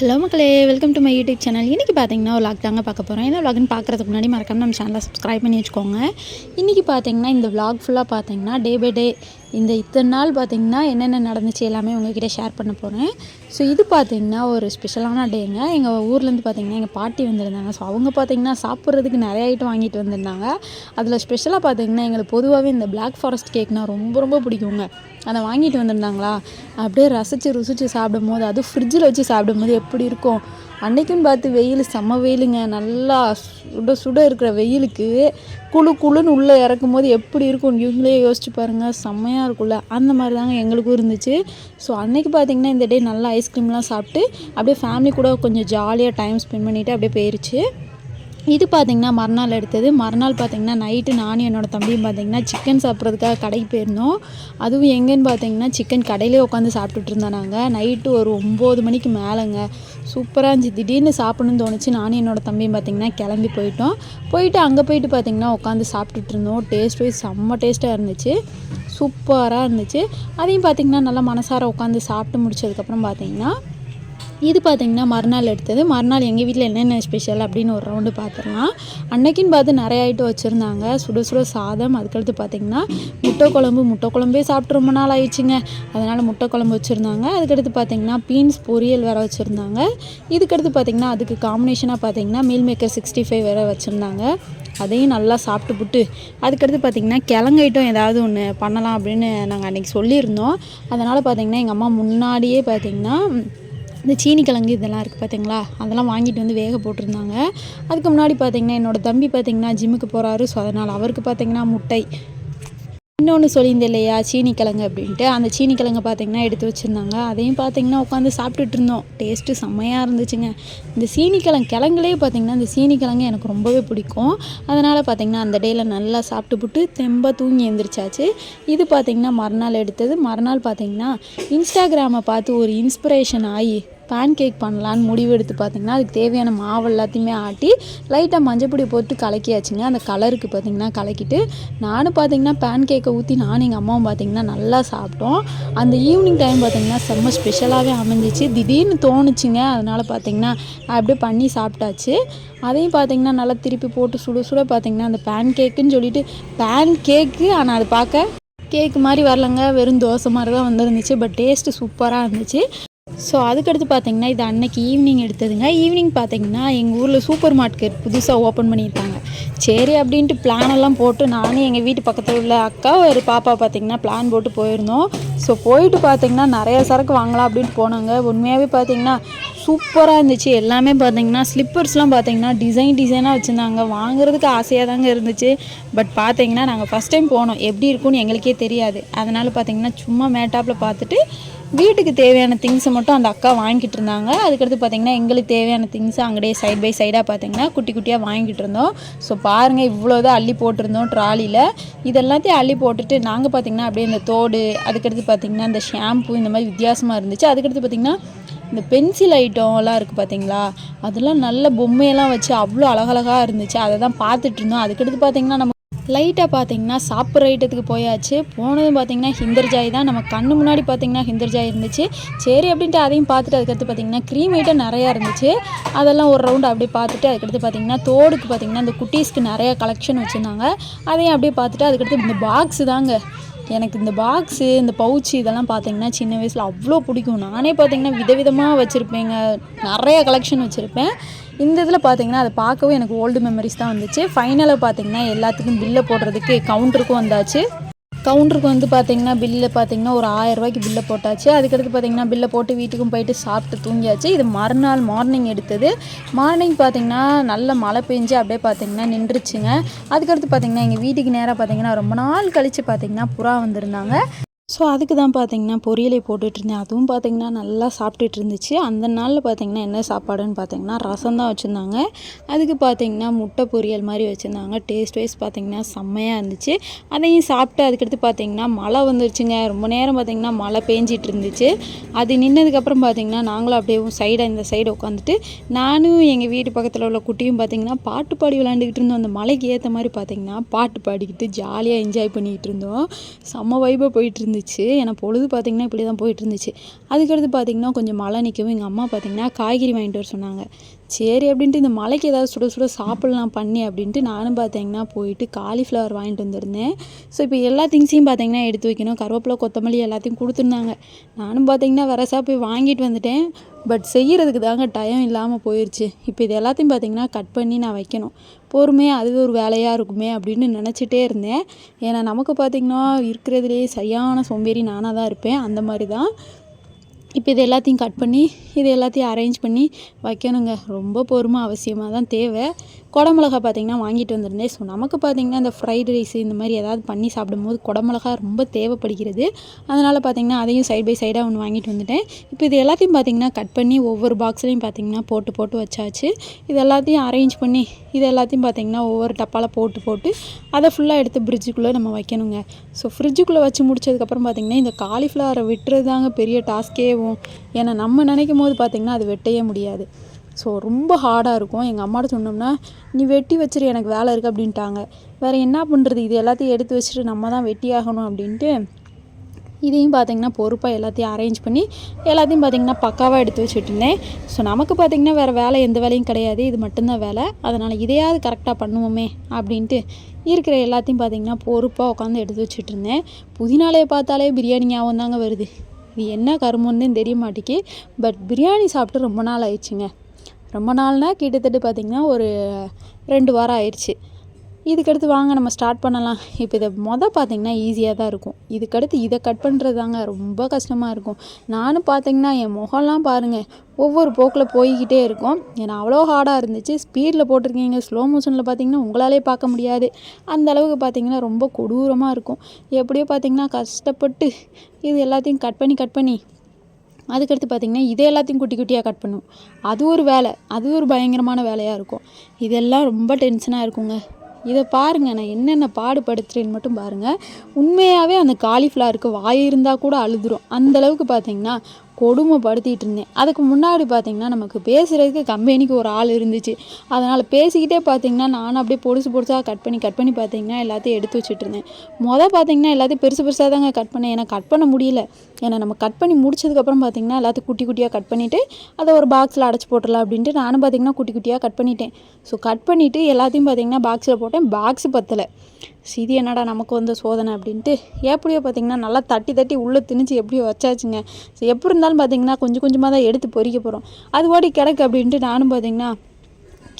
Hello மக்களே welcome to my YouTube channel இன்றைக்கி பார்த்தீங்கன்னா ஒரு லாக் தாங்க பார்க்க போகிறோம் என்ன vlogனு பார்க்குறதுக்கு முன்னாடி மறக்காம நம்ம சேனலை சப்ஸ்கிரைப் பண்ணி வச்சுக்கோங்க. இன்றைக்கி பார்த்தீங்கன்னா இந்த விளாக் ஃபுல்லாக பார்த்தீங்கன்னா டே பை டே இந்த இத்தனை நாள் பார்த்திங்கன்னா என்னென்ன நடந்துச்சு எல்லாமே உங்ககிட்ட ஷேர் பண்ண போகிறேன் ஸோ இது பார்த்திங்கன்னா ஒரு ஸ்பெஷலான டேங்க எங்கள் ஊர்லேருந்து பார்த்திங்கன்னா எங்கள் பாட்டி வந்திருந்தாங்க. ஸோ அவங்க பார்த்திங்கன்னா சாப்பிட்றதுக்கு நிறைய ஐட்டம் வாங்கிட்டு வந்திருந்தாங்க. அதில் ஸ்பெஷலாக பார்த்திங்கன்னா எங்களுக்கு பொதுவாகவே இந்த பிளாக் ஃபாரஸ்ட் கேக்னால் ரொம்ப ரொம்ப பிடிக்குங்க. அதை வாங்கிட்டு வந்திருந்தாங்களா? அப்படியே ரசித்து ருசித்து சாப்பிடும்போது அது அதுவும் ஃப்ரிட்ஜில் வச்சு சாப்பிடும் போது எப்படி இருக்கும்? அன்றைக்கும் பார்த்து வெயில் செம்ம வெயிலுங்க. நல்லா சுட சுட இருக்கிற வெயிலுக்கு குளு குளுன்னு உள்ளே இறக்கும் போது எப்படி இருக்கும் நீங்களே யோசிச்சு பாருங்கள் செம்மையாக இருக்கும்ல. அந்த மாதிரி தாங்க எங்களுக்கும் இருந்துச்சு. ஸோ அன்றைக்கி பார்த்திங்கன்னா இந்த டே நல்லா ஐஸ்கிரீம்லாம் சாப்பிட்டு அப்படியே ஃபேமிலி கூட கொஞ்சம் ஜாலியாக டைம் ஸ்பெண்ட் பண்ணிவிட்டு அப்படியே போயிருச்சு. இது பார்த்திங்கன்னா மறுநாள் எடுத்தது. மறுநாள் பார்த்திங்கன்னா நைட்டு நானும் என்னோடய தம்பியும் பார்த்திங்கன்னா சிக்கன் சாப்பிட்றதுக்காக கடைக்கு போயிருந்தோம். அதுவும் எங்கேன்னு பார்த்தீங்கன்னா சிக்கன் கடையிலே உட்காந்து சாப்பிட்டுட்டு இருந்தோம் நாங்கள் நைட்டு ஒரு ஒம்பது மணிக்கு மேலேங்க. சூப்பராக இருந்துச்சு. திடீர்னு சாப்பிடணும்னு தோணுச்சு. நானும் என்னோட தம்பியும் பார்த்தீங்கன்னா கிளம்பி போயிட்டோம். போயிட்டு அங்கே போயிட்டு பார்த்தீங்கன்னா உட்காந்து சாப்பிட்டுட்டு இருந்தோம். டேஸ்ட் வைஸ் செம்ம டேஸ்ட்டாக இருந்துச்சு. சூப்பராக இருந்துச்சு. அதையும் பார்த்திங்கன்னா நல்லா மனசார உட்காந்து சாப்பிட்டு முடிச்சதுக்கப்புறம் பார்த்திங்கன்னா இது பார்த்திங்கன்னா மறுநாள் எடுத்தது. மறுநாள் எங்கள் வீட்டில் என்னென்ன ஸ்பெஷல் அப்படின்னு ஒரு ரவுண்டு பார்த்துடலாம் அன்னைக்குன்னு பார்த்து நிறைய ஐட்டம் வச்சுருந்தாங்க. சுட சுட சாதம் அதுக்கடுத்து பார்த்தீங்கன்னா முட்டை குழம்பு. முட்டை குழம்பே சாப்பிட்டு ரொம்ப நாள் ஆயிடுச்சுங்க. அதனால் முட்டை குழம்பு வச்சுருந்தாங்க. அதுக்கடுத்து பார்த்தீங்கன்னா பீன்ஸ் பொரியல் வேறு வச்சுருந்தாங்க. இதுக்கடுத்து பார்த்தீங்கன்னா அதுக்கு காம்பினேஷனாக பார்த்தீங்கன்னா மீல் மேக்கர் சிக்ஸ்டி ஃபைவ் வேறு வச்சுருந்தாங்க. அதையும் நல்லா சாப்பிட்டு புட்டு. அதுக்கடுத்து பார்த்திங்கன்னா கிழங்கு ஐட்டம் ஏதாவது ஒன்று பண்ணலாம் அப்படின்னு நாங்கள் அன்றைக்கி சொல்லியிருந்தோம். அதனால் பார்த்திங்கன்னா எங்கள் அம்மா முன்னாடியே பார்த்திங்கன்னா இந்த சீனி கிழங்கு இதெல்லாம் இருக்குது பார்த்தீங்களா அதெல்லாம் வாங்கிட்டு வந்து வேக போட்டிருந்தாங்க. அதுக்கு முன்னாடி பார்த்தீங்கன்னா என்னோடய தம்பி பார்த்தீங்கன்னா ஜிம்முக்கு போகிறாரு ஸோ அதனால் அவருக்கு பார்த்தீங்கன்னா முட்டை. இன்னொன்று சொல்லியிருந்தேன் இல்லையா? சீனி கிழங்கு அப்படின்ட்டு. அந்த சீனி கிழங்கு பார்த்தீங்கன்னா எடுத்து வச்சுருந்தாங்க. அதையும் பார்த்தீங்கன்னா உட்காந்து சாப்பிட்டுட்டு இருந்தோம். டேஸ்ட்டு செம்மையாக இருந்துச்சுங்க. இந்த சீனி கிழங்கு கிழங்குலேயே பார்த்தீங்கன்னா இந்த சீனி கிழங்கு எனக்கு ரொம்பவே பிடிக்கும். அதனால் பார்த்தீங்கன்னா அந்த டேயில் நல்லா சாப்பிட்டு புட்டு தெம்பாக தூங்கி எழுந்திரிச்சாச்சு இது பார்த்தீங்கன்னா மறுநாள் எடுத்தது. மறுநாள் பார்த்தீங்கன்னா இன்ஸ்டாகிராமை பார்த்து ஒரு இன்ஸ்பிரேஷன் ஆகி பேன் கேக் பண்ணலான்னு முடிவு எடுத்து பார்த்தீங்கன்னா அதுக்கு தேவையான மாவு எல்லாத்தையுமே ஆட்டி லைட்டாக மஞ்சப்பொடி போட்டு கலக்கியாச்சுங்க. அந்த கலருக்கு பார்த்தீங்கன்னா கலக்கிட்டு நானும் பார்த்தீங்கன்னா பேன் கேக்கை ஊற்றி நானும் எங்கள் அம்மாவும் பார்த்தீங்கன்னா நல்லா சாப்பிட்டோம். அந்த ஈவினிங் டைம் பார்த்தீங்கன்னா செம்ம ஸ்பெஷலாகவே அமைஞ்சிச்சு. திடீர்னு தோணுச்சுங்க. அதனால் பார்த்தீங்கன்னா அப்படியே பண்ணி சாப்பிட்டாச்சு. அதையும் பார்த்தீங்கன்னா நல்லா திருப்பி போட்டு சுட சுட பார்த்தீங்கன்னா அந்த பேன் கேக்குன்னு சொல்லிட்டு பேன் கேக்கு ஆனால் அது பார்க்க கேக்கு மாதிரி வரலங்க. வெறும் தோசை மாதிரி தான் வந்துருந்துச்சு. பட் டேஸ்ட்டு சூப்பராக இருந்துச்சு. ஸோ அதுக்கடுத்து பார்த்தீங்கன்னா இது அன்னைக்கு ஈவினிங் எடுத்ததுங்க. ஈவினிங் பார்த்தீங்கன்னா எங்கள் ஊரில் சூப்பர் மார்க்கெட் புதுசாக ஓப்பன் பண்ணியிருக்காங்க. சரி அப்படின்ட்டு பிளானெல்லாம் போட்டு நானும் எங்கள் வீட்டு பக்கத்தில் உள்ள அக்கா ஒரு பாப்பா பார்த்தீங்கன்னா பிளான் போட்டு போயிருந்தோம். ஸோ போயிட்டு பார்த்தீங்கன்னா நிறையா சரக்கு வாங்கலாம் அப்படின்ட்டு போனாங்க. உண்மையாகவே பார்த்தீங்கன்னா சூப்பராக இருந்துச்சு. எல்லாமே பார்த்தீங்கன்னா ஸ்லிப்பர்ஸ்லாம் பார்த்தீங்கன்னா டிசைன் டிசைனாக வச்சுருந்தாங்க. வாங்குறதுக்கு ஆசையாக தாங்க இருந்துச்சு. பட் பார்த்தீங்கன்னா நாங்கள் ஃபஸ்ட் டைம் போனோம். எப்படி இருக்கும்னு எங்களுக்கே தெரியாது. அதனால் பார்த்தீங்கன்னா சும்மா மேட்டாப்பில் பார்த்துட்டு வீட்டுக்கு தேவையான திங்ஸை மட்டும் அந்த அக்கா வாங்கிட்டு இருந்தாங்க. அதுக்கடுத்து பார்த்தீங்கன்னா எங்களுக்கு தேவையான திங்ஸை அங்கடே சைட் பை சைடாக பார்த்திங்கன்னா குட்டி குட்டியாக வாங்கிட்டு இருந்தோம். ஸோ பாருங்கள் இவ்வளோதான் அள்ளி போட்டிருந்தோம் ட்ராலியில் இதெல்லாத்தையும் அள்ளி போட்டுட்டு நாங்கள் பார்த்தீங்கன்னா அப்படியே இந்த தோடு அதுக்கடுத்து பார்த்தீங்கன்னா இந்த ஷாம்பு இந்த மாதிரி வித்தியாசமாக இருந்துச்சு. அதுக்கடுத்து பார்த்திங்கன்னா இந்த பென்சில் ஐட்டம்லாம் இருக்குது பார்த்தீங்களா அதெல்லாம் நல்ல பொம்மையெல்லாம் வச்சு அவ்வளோ அழகழகாக இருந்துச்சு. அதை தான் பார்த்துட்டு இருந்தோம். அதுக்கடுத்து பார்த்தீங்கன்னா நம்ம லைட்டாக பார்த்தீங்கன்னா சாப்பிட்ற ஐட்டத்துக்கு போயாச்சு. போனதும் பார்த்தீங்கன்னா ஹிந்தர்ஜாய் தான். நம்ம கண்ணு முன்னாடி பார்த்தீங்கன்னா ஹிந்தர்ஜாய் இருந்துச்சு. சரி அப்படின்ட்டு அதையும் பார்த்துட்டு அதுக்கடுத்து பார்த்தீங்கன்னா க்ரீம் ஐட்டம் நிறையா இருந்துச்சு. அதெல்லாம் ஒரு ரவுண்டு அப்படியே பார்த்துட்டு அதுக்கடுத்து பார்த்தீங்கன்னா தோடுக்கு பார்த்தீங்கன்னா இந்த குட்டீஸ்க்கு நிறையா கலெக்ஷன் வச்சுருந்தாங்க. அதையும் அப்படியே பார்த்துட்டு அதுக்கடுத்து இந்த பாக்ஸு தாங்க. எனக்கு இந்த பாக்ஸு இந்த பவுச்சு இதெல்லாம் பார்த்தீங்கன்னா சின்ன வயசில் அவ்வளோ பிடிக்கும். நானே பார்த்தீங்கன்னா விதவிதமாக வச்சுருப்பேங்க. நிறைய கலெக்ஷன் வச்சுருப்பேன். இந்த இதில் பார்த்தீங்கன்னா அதை பார்க்கவே எனக்கு ஓல்டு மெமரிஸ் தான் வந்துச்சு. ஃபைனலாக பார்த்தீங்கன்னா எல்லாத்துக்கும் பில்லை போடுறதுக்கு கவுண்டருக்கும் வந்தாச்சு. கவுண்டருக்கு வந்து பார்த்தீங்கன்னா பில்லை பார்த்தீங்கன்னா ஒரு ஆயிரம் ரூபாய்க்கு பில்லை போட்டாச்சு. அதுக்கடுத்து பார்த்தீங்கன்னா பில்லை போட்டு வீட்டுக்கும் போயிட்டு சாப்பிட்டு தூங்கியாச்சு. இது மறுநாள் மார்னிங் எடுத்தது. மார்னிங் பார்த்தீங்கன்னா நல்ல மழை பெஞ்சு அப்படியே பார்த்தீங்கன்னா நின்றுச்சுங்க. அதுக்கடுத்து பார்த்தீங்கன்னா எங்கள் வீட்டுக்கு நேராக பார்த்தீங்கன்னா ரொம்ப நாள் கழித்து பார்த்தீங்கன்னா புறா வந்திருந்தாங்க. ஸோ அதுக்கு தான் பார்த்தீங்கன்னா பொரியலை போட்டுட்ருந்தேன் அதுவும் பார்த்தீங்கன்னா நல்லா சாப்பிட்டுட்டு இருந்துச்சு. அந்த நாளில் பார்த்தீங்கன்னா என்ன சாப்பாடுன்னு பார்த்தீங்கன்னா ரசம் தான் வச்சுருந்தாங்க. அதுக்கு பார்த்தீங்கன்னா முட்டை பொரியல் மாதிரி வச்சுருந்தாங்க. டேஸ்ட் வைஸ் பார்த்திங்கன்னா செம்மையாக இருந்துச்சு. அதையும் சாப்பிட்டு அதுக்கடுத்து பார்த்தீங்கன்னா மழை வந்துருச்சுங்க. ரொம்ப நேரம் பார்த்திங்கன்னா மழை பேஞ்சிட்டு இருந்துச்சு. அது நின்னதுக்கப்புறம் பார்த்திங்கன்னா நாங்களும் அப்படியே சைடாக இந்த சைடு உட்காந்துட்டு நானும் எங்கள் வீட்டு பக்கத்தில் உள்ள குட்டியும் பார்த்தீங்கன்னா பாட்டு பாடி விளாண்டுக்கிட்டு இருந்தோம். அந்த மலைக்கு ஏற்ற மாதிரி பார்த்திங்கன்னா பாட்டு பாடிக்கிட்டு ஜாலியாக என்ஜாய் பண்ணிக்கிட்டு இருந்தோம். செம்ம வைபாக போயிட்டு இருந்துச்சு. இருந்துச்சு ஏன்னா பொழுது பார்த்திங்கன்னா இப்படி தான் போயிட்டு இருந்துச்சு அதுக்கடுத்து பார்த்திங்கன்னா கொஞ்சம் மழை நிற்கவும் எங்கள் அம்மா பார்த்திங்கன்னா காய்கறி வாங்கிட்டு வர சொன்னாங்க. சரி அப்படின்ட்டு இந்த மலைக்கு ஏதாவது சுட சுட சாப்பிட்லாம் பண்ணி அப்படின்ட்டு நானும் பார்த்தீங்கன்னா போயிட்டு காலிஃப்ளவர் வாங்கிட்டு வந்திருந்தேன். ஸோ இப்போ எல்லா திங்ஸையும் பார்த்தீங்கன்னா எடுத்து வைக்கணும். கருவேப்பிலை கொத்தமல்லி எல்லாத்தையும் கொடுத்துருந்தாங்க. நானும் பார்த்தீங்கன்னா வரசா போய் வாங்கிட்டு வந்துட்டேன். பட் செய்கிறதுக்கு தாங்க டைம் இல்லாமல் போயிடுச்சு இப்போ இது எல்லாத்தையும் பார்த்தீங்கன்னா கட் பண்ணி நான் வைக்கணும். பொறுமையாக அது ஒரு வேலையாக இருக்குமே அப்படின்னு நினச்சிட்டே இருந்தேன். ஏன்னா நமக்கு பார்த்திங்கன்னா இருக்கிறதுலே சரியான சோம்பேறி நானாக தான் இருப்பேன். அந்த மாதிரி தான். இப்போ இது எல்லாத்தையும் கட் பண்ணி இது எல்லாத்தையும் அரேஞ்ச் பண்ணி வைக்கணுங்க. ரொம்ப பொறுமை அவசியமாக தான் தேவை. குடமிளகா பார்த்திங்கன்னா வாங்கிட்டு வந்திருந்தேன். ஸோ நமக்கு பார்த்திங்கன்னா இந்த ஃப்ரைட் ரைஸ் இந்த மாதிரி ஏதாவது பண்ணி சாப்பிடும்போது குடமிளகா ரொம்ப தேவைப்படுகிறது. அதனால் பார்த்திங்கன்னா அதையும் சைட் பை சைடாக ஒன்று வாங்கிட்டு வந்துட்டேன். இப்போ இது எல்லாத்தையும் பார்த்திங்கன்னா கட் பண்ணி ஒவ்வொரு பாக்ஸ்லையும் பார்த்திங்கன்னா போட்டு போட்டு வச்சாச்சு. இது எல்லாத்தையும் அரேஞ்ச் பண்ணி இது எல்லாத்தையும் பார்த்திங்கன்னா ஒவ்வொரு டப்பாவில் போட்டு போட்டு அதை ஃபுல்லாக எடுத்து ஃப்ரிட்ஜுக்குள்ளே நம்ம வைக்கணுங்க. ஸோ ஃப்ரிட்ஜுக்குள்ளே வச்சு முடிச்சதுக்கப்புறம் பார்த்திங்கன்னா இந்த காலிஃப்ளவரை விட்டுறது தாங்க பெரிய டாஸ்கேவும் ஏன்னா நம்ம நினைக்கும் போது பார்த்திங்கன்னா அது வெட்டையே முடியாது. ஸோ ரொம்ப ஹார்டாக இருக்கும். எங்கள் அம்மாட்ட சொன்னோம்னா நீ வெட்டி வச்சிரு எனக்கு வேலை இருக்குது அப்படின்ட்டாங்க. வேறு என்ன பண்ணுறது இது எல்லாத்தையும் எடுத்து வச்சுட்டு நம்ம தான் வெட்டி ஆகணும் அப்படின்ட்டு இதையும் பார்த்திங்கன்னா பொறுப்பாக எல்லாத்தையும் அரேஞ்ச் பண்ணி எல்லாத்தையும் பார்த்திங்கன்னா பக்காவாக எடுத்து வச்சுட்டுருந்தேன் ஸோ நமக்கு பார்த்திங்கன்னா வேறு வேலை எந்த வேலையும் கிடையாது. இது மட்டும்தான் வேலை. அதனால் இதையாவது கரெக்டாக பண்ணுவோமே அப்படின்ட்டு இருக்கிற எல்லாத்தையும் பார்த்திங்கன்னா பொறுப்பாக உட்காந்து எடுத்து வச்சுட்டு இருந்தேன். புதினாலையை பார்த்தாலே பிரியாணி ஞாபகம் தாங்க வருது. இது என்ன கருமன்னு தெரிய மாட்டேங்கி பட் பிரியாணி சாப்பிட்டு ரொம்ப நாள் ஆயிடுச்சுங்க. ரொம்ப நாள்னால் கிட்டத்தட்ட பார்த்திங்கன்னா ஒரு ரெண்டு வாரம் ஆயிடுச்சு. இதுக்கடுத்து வாங்க நம்ம ஸ்டார்ட் பண்ணலாம். இப்போ இதை மொதல் பார்த்திங்கன்னா ஈஸியாக தான் இருக்கும். இதுக்கடுத்து இதை கட் பண்ணுறது தாங்க ரொம்ப கஷ்டமாக இருக்கும். நானும் பார்த்திங்கன்னா என் முகம்லாம் பாருங்கள் ஒவ்வொரு போக்கில் போய்கிட்டே இருக்கும். ஏன்னா அவ்வளோ ஹார்டாக இருந்துச்சு. ஸ்பீடில் போட்டிருக்கீங்க. ஸ்லோ மோஷனில் பார்த்திங்கன்னா உங்களாலே பார்க்க முடியாது. அந்த அளவுக்கு பார்த்திங்கன்னா ரொம்ப கொடூரமாக இருக்கும். எப்படியோ பார்த்திங்கன்னா கஷ்டப்பட்டு இது எல்லாத்தையும் கட் பண்ணி கட் பண்ணி அதுக்கடுத்து பார்த்திங்கன்னா இதை எல்லாத்தையும் குட்டி குட்டியாக கட் பண்ணும். அது ஒரு வேலை. அது ஒரு பயங்கரமான வேலையாக இருக்கும். இதெல்லாம் ரொம்ப டென்ஷனாக இருக்குங்க. இதை பாருங்கள் நான் என்னென்ன பாடுபடுத்துகிறேன்னு மட்டும் பாருங்கள் உண்மையாகவே அந்த காலிஃப்ளவருக்கு வாய் இருந்தால் கூட அழுதுரும். அந்தளவுக்கு பார்த்திங்கன்னா கொடுமைப்படுத்திட்டு இருந்தேன் அதுக்கு முன்னாடி பார்த்திங்கன்னா நமக்கு பேசுகிறதுக்கு கம்பெனிக்கு ஒரு ஆள் இருந்துச்சு. அதனால் பேசிக்கிட்டே பார்த்திங்கன்னா நானும் அப்படியே பொடுசு பொடுசாக கட் பண்ணி கட் பண்ணி பார்த்திங்கன்னா எல்லாத்தையும் எடுத்து வச்சுட்டு இருந்தேன் மொதல் பார்த்திங்கன்னா எல்லாத்தையும் பெருசு பெருசாக தாங்க கட் பண்ணேன். ஏன்னா கட் பண்ண முடியல. ஏன்னா நம்ம கட் பண்ணி முடிச்சதுக்கப்புறம் பார்த்திங்கன்னா எல்லாத்தையும் குட்டி குட்டியாக கட் பண்ணிவிட்டு அதை ஒரு பாக்ஸில் அடைச்சி போட்டுடலாம் அப்படின்ட்டு நானும் பார்த்திங்கன்னா குட்டி குட்டியாக கட் பண்ணிட்டேன். ஸோ கட் பண்ணிவிட்டு எல்லாத்தையும் பார்த்திங்கன்னா பாக்ஸில் போட்டேன். பாக்ஸ் பத்தலை. இது என்னடா நமக்கு வந்த சோதனை? அப்படின்ட்டு எப்படியோ பார்த்திங்கன்னா நல்லா தட்டி தட்டி உள்ளே திணிச்சு எப்படியோ வச்சாச்சுங்க. எப்படி இருந்தாலும் பார்த்திங்கன்னா கொஞ்சம் கொஞ்சமாக தான் எடுத்து பொறிக்க போகிறோம் அது ஓடி கிடக்கு அப்படின்ட்டு நானும் பார்த்திங்கன்னா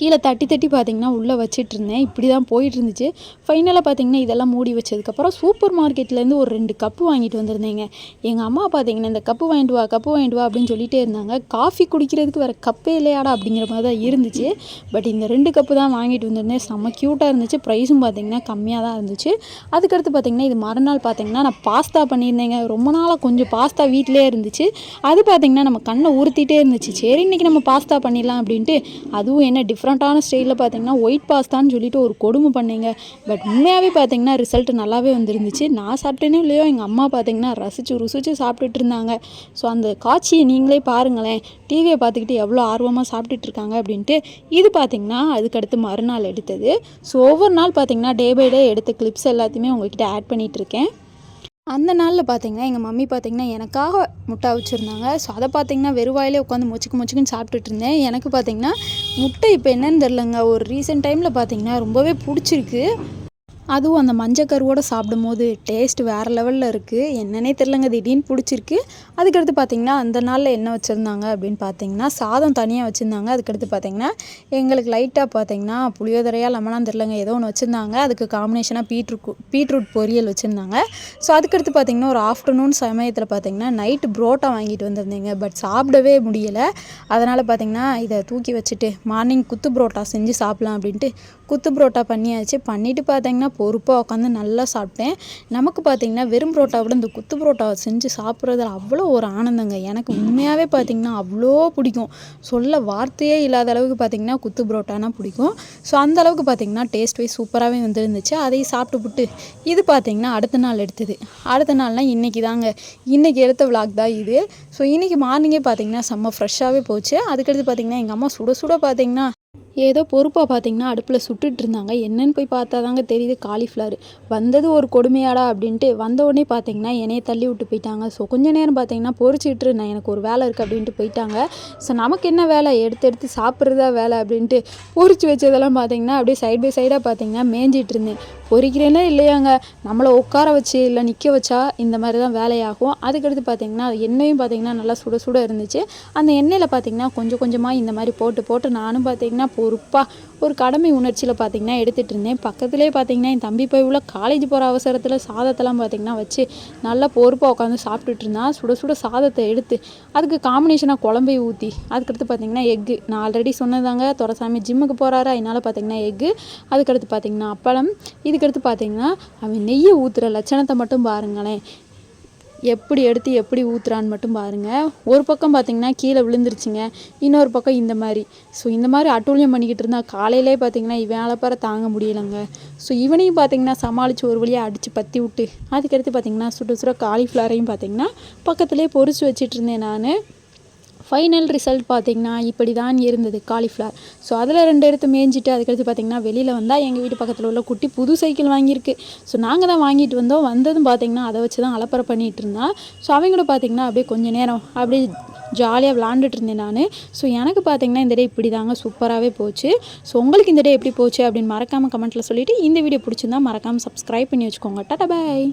கீழே தட்டி தட்டி பார்த்திங்கன்னா உள்ளே வச்சிட்டு இருந்தேன் இப்படி தான் போயிட்டு இருந்துச்சு ஃபைனலாக பார்த்திங்கன்னா இதெல்லாம் மூடி வச்சதுக்கப்புறம் சூப்பர் மார்க்கெட்லேருந்து ஒரு ரெண்டு கப்பு வாங்கிட்டு வந்திருந்தேங்க. எங்கள் அம்மா பார்த்திங்கன்னா இந்த கப்பு வாங்கிட்டு வா கப்பு வாங்கிட்டு வா அப்படின்னு சொல்லிகிட்டே இருந்தாங்க. காஃபி குடிக்கிறதுக்கு வேறு கப்பே இல்லையாடா அப்படிங்கிற மாதிரி தான் இருந்துச்சு. பட் இந்த ரெண்டு கப்பு தான் வாங்கிட்டு வந்திருந்தேன். செம்ம க்யூட்டாக இருந்துச்சு. ப்ரைஸும் பார்த்திங்கன்னா கம்மியாக தான் இருந்துச்சு. அதுக்கடுத்து பார்த்திங்கன்னா இது மறுநாள் பார்த்திங்கன்னா நான் பாஸ்தா பண்ணியிருந்தேங்க. ரொம்ப நாளாக கொஞ்சம் பாஸ்தா வீட்டிலே இருந்துச்சு. அது பார்த்திங்கன்னா நம்ம கண்ணை உறுத்திட்டே இருந்துச்சு. சரி இன்றைக்கி நம்ம பாஸ்தா பண்ணிடலாம் அப்படின்ட்டு. அதுவும் என்ன டிஃப்ரெண்ட் டிஃப்ரெண்ட்டான ஸ்டைலில் பார்த்தீங்கன்னா ஒயிட் பாஸ்தான்னு சொல்லிட்டு ஒரு கொடுமை பண்ணீங்க. பட் உண்மையாகவே பார்த்தீங்கன்னா ரிசல்ட் நல்லாவே வந்துருந்துச்சு. நான் சாப்பிட்டேனே இல்லையோ எங்கள் அம்மா பார்த்திங்கன்னா ரசித்து ருசித்து சாப்பிட்டுட்டு இருந்தாங்க. ஸோ அந்த காட்சியை நீங்களே பாருங்களேன். டிவியை பார்த்துக்கிட்டு எவ்வளோ ஆர்வமாக சாப்பிட்டுட்டு இருக்காங்க அப்படின்ட்டு இது பார்த்திங்கன்னா அதுக்கடுத்து மறுநாள் எடுத்தது. ஸோ ஒவ்வொரு நாள் பார்த்திங்கன்னா டே பை டே எடுத்த கிளிப்ஸ் எல்லாத்தையுமே உங்ககிட்ட ஆட் பண்ணிகிட்டு இருக்கேன். அந்த நாளில் பார்த்தீங்கன்னா எங்கள் மம்மி பார்த்தீங்கன்னா எனக்காக முட்டை வச்சுருந்தாங்க ஸோ அதை பார்த்தீங்கன்னா வெறுவாயிலே உட்காந்து மொச்சுக்கு மொச்சுக்குன்னு சாப்பிட்டுட்டு இருந்தேன். எனக்கு பார்த்தீங்கன்னா முட்டை இப்போ என்னன்னு தெரிலங்க ஒரு ரீசெண்ட் டைமில் பார்த்தீங்கன்னா ரொம்பவே பிடிச்சிருக்கு. அதுவும் அந்த மஞ்சக்கருவோடு சாப்பிடும்போது டேஸ்ட் வேறு லெவலில் இருக்குது என்னன்னே தெரிலங்க திடீர்னு பிடிச்சிருக்கு. அதுக்கடுத்து பார்த்திங்கன்னா அந்த நாளில் என்ன வச்சுருந்தாங்க அப்படின்னு பார்த்தீங்கன்னா சாதம் தனியாக வச்சுருந்தாங்க. அதுக்கடுத்து பார்த்திங்கன்னா எங்களுக்கு லைட்டாக பார்த்திங்கன்னா புளியோதரையாக லெமனாக தெரிலங்க ஏதோ ஒன்று வச்சுருந்தாங்க. அதுக்கு காம்பினேஷனாக பீட்ரூட் பீட்ரூட் பொரியல் வச்சுருந்தாங்க. ஸோ அதுக்கடுத்து பார்த்திங்கன்னா ஒரு ஆஃப்டர்நூன் சமயத்தில் பார்த்திங்கன்னா நைட்டு புரோட்டா வாங்கிட்டு வந்திருந்தேங்க. பட் சாப்பிடவே முடியலை. அதனால் பார்த்திங்கன்னா இதை தூக்கி வச்சுட்டு மார்னிங் குத்து புரோட்டா செஞ்சு சாப்பிட்லாம் அப்படின்ட்டு குத்து புரோட்டா பண்ணியாச்சு. பண்ணிவிட்டு பார்த்தீங்கன்னா பொறுப்பாக உட்காந்து நல்லா சாப்பிட்டேன். நமக்கு பார்த்தீங்கன்னா வெறும் புரோட்டா விட இந்த குத்து புரோட்டாவை செஞ்சு சாப்பிட்றதுல அவ்வளோ ஒரு ஆனந்தங்க. எனக்கு உண்மையாகவே பார்த்தீங்கன்னா அவ்வளோ பிடிக்கும். சொல்ல வார்த்தையே இல்லாத அளவுக்கு பார்த்தீங்கன்னா குத்து புரோட்டானா பிடிக்கும். ஸோ அந்த அளவுக்கு பார்த்தீங்கன்னா டேஸ்ட் வைஸ் சூப்பராகவே வந்துருந்துச்சு. அதையும் சாப்பிட்டுப்புட்டு இது பார்த்தீங்கன்னா அடுத்த நாள் எடுத்தது. அடுத்த நாள்னால் இன்றைக்கி தாங்க. இன்றைக்கி எடுத்த விளாக் தான் இது. ஸோ இன்றைக்கி மார்னிங்கே பார்த்தீங்கன்னா செம்ம ஃப்ரெஷ்ஷாகவே போச்சு. அதுக்கடுத்து பார்த்தீங்கன்னா எங்கள் அம்மா சுட சுட பார்த்தீங்கன்னா ஏதோ பொறுப்பாக பார்த்தீங்கன்னா அடுப்பில் சுட்டுட்டு இருந்தாங்க. என்னன்னு போய் பார்த்தா தாங்க தெரியுது காலிஃப்ளவர் வந்தது ஒரு கொடுமையாடா அப்படின்ட்டு வந்த உடனே பார்த்தீங்கன்னா என்னைய தள்ளி விட்டு போயிட்டாங்க. ஸோ கொஞ்ச நேரம் பார்த்தீங்கன்னா பொறிச்சிட்டு இருந்தேன். எனக்கு ஒரு வேலை இருக்குது அப்படின்ட்டு போயிட்டாங்க. ஸோ நமக்கு என்ன வேலை? எடுத்து எடுத்து சாப்பிட்றதா வேலை அப்படின்ட்டு பொறிச்சு வச்சதெல்லாம் பார்த்தீங்கன்னா அப்படியே சைட் பை சைடாக பார்த்தீங்கன்னா மேய்ஞ்சிட்டு இருந்தேன். பொறிக்கிறேனே இல்லையாங்க? நம்மளை உட்கார வச்சு இல்லை நிற்க வச்சா இந்த மாதிரி தான் வேலையாகும். அதுக்கடுத்து பார்த்தீங்கன்னா எண்ணெயும் பார்த்தீங்கன்னா நல்லா சுட சுட இருந்துச்சு. அந்த எண்ணெயில் பார்த்தீங்கன்னா கொஞ்சம் கொஞ்சமாக இந்த மாதிரி போட்டு போட்டு நானும் பார்த்தீங்கன்னா பொறுப்பாக ஒரு கடமை உணர்ச்சியில் பார்த்தீங்கன்னா எடுத்துகிட்டு இருந்தேன். பக்கத்துலேயே பார்த்தீங்கன்னா என் தம்பி போய் உள்ள காலேஜ் போகிற அவசரத்தில் சாதத்தெல்லாம் பார்த்தீங்கன்னா வச்சு நல்லா பொறுப்பாக உட்காந்து சாப்பிட்டுட்டு இருந்தான். சுட சுட சாதத்தை எடுத்து அதுக்கு காம்பினேஷனாக குழம்பை ஊற்றி அதுக்கடுத்து பார்த்தீங்கன்னா எக்கு நான் ஆல்ரெடி சொன்னதாங்க துரசாமி ஜிம்முக்கு போகிறாரா அதனால் பார்த்தீங்கன்னா எக்கு அதுக்கடுத்து பார்த்தீங்கன்னா அப்பளம். இதுக்கடுத்து பார்த்தீங்கன்னா அவன் நெய்யை ஊற்றுற லட்சணத்தை மட்டும் பாருங்களேன். எப்படி எடுத்து எப்படி ஊற்றுறான்னு மட்டும் பாருங்கள் ஒரு பக்கம் பார்த்திங்கன்னா கீழே விழுந்துருச்சுங்க. இன்னொரு பக்கம் இந்த மாதிரி. ஸோ இந்த மாதிரி அட்டூழியம் பண்ணிக்கிட்டு இருந்தால் காலையிலே பார்த்தீங்கன்னா இவன் அலப்பற தாங்க முடியலைங்க. ஸோ இவனையும் பார்த்தீங்கன்னா சமாளித்து ஒரு வழியாக அடித்து பற்றி விட்டு அதுக்கடுத்து பார்த்தீங்கன்னா சுட சுட காலிஃப்ளவரையும் பார்த்திங்கன்னா பக்கத்துலேயே பொறிச்சு வச்சிட்டு இருந்தேன் நான். ஃபைனல் ரிசல்ட் பார்த்திங்கன்னா இப்படி தான் இருந்தது காலிஃப்ளவர் ஸோ அதில் ரெண்டு எடுத்து மேய்ஞ்சிட்டு அதுக்கடுத்து பார்த்தீங்கன்னா வெளியில் வந்தால் எங்கள் வீட்டு பக்கத்தில் உள்ள குட்டி புது சைக்கிள் வாங்கியிருக்கு. ஸோ நாங்கள் தான் வாங்கிட்டு வந்தோம். வந்ததும் பார்த்திங்கன்னா அதை வச்சு தான் அலப்பறை பண்ணிகிட்டு இருந்தான் ஸோ அவங்க பார்த்திங்கன்னா அப்படியே கொஞ்சம் நேரம் அப்படியே ஜாலியாக விளாண்டுட்டு இருந்தேன் நான். ஸோ எனக்கு பார்த்தீங்கன்னா இந்த டே இப்படி தாங்க சூப்பராகவே போச்சு. ஸோ உங்களுக்கு இந்த டே எப்படி போச்சு அப்படின்னு மறக்காமல் கமெண்ட்டில் சொல்லிவிட்டு இந்த வீடியோ பிடிச்சிருந்தா மறக்காமல் சப்ஸ்கிரைப் பண்ணி வச்சுக்கோங்க. டாடா பாய்